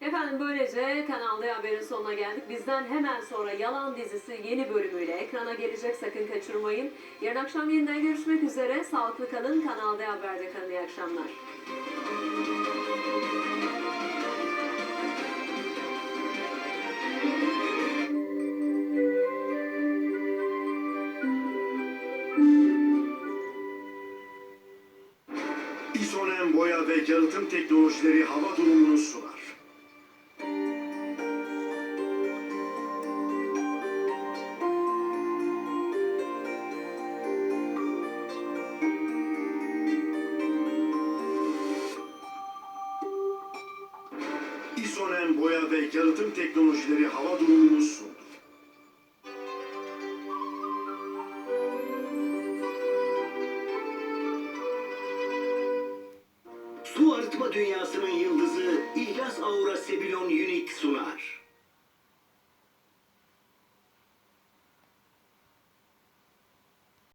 Efendim böylece Kanal D Haber'in sonuna geldik. Bizden hemen sonra Yalan dizisi yeni bölümüyle ekrana gelecek sakın kaçırmayın. Yarın akşam yeniden görüşmek üzere. Sağlıklı kalın. Kanal D Haber'de kalın. İyi akşamlar. İzonen boya ve yalıtım teknolojileri hava durumunu sunar. İzonen boya ve yalıtım teknolojileri hava durumunu sundu. Su arıtma dünyasının yıldızı İhlas Aura Sebilon Unique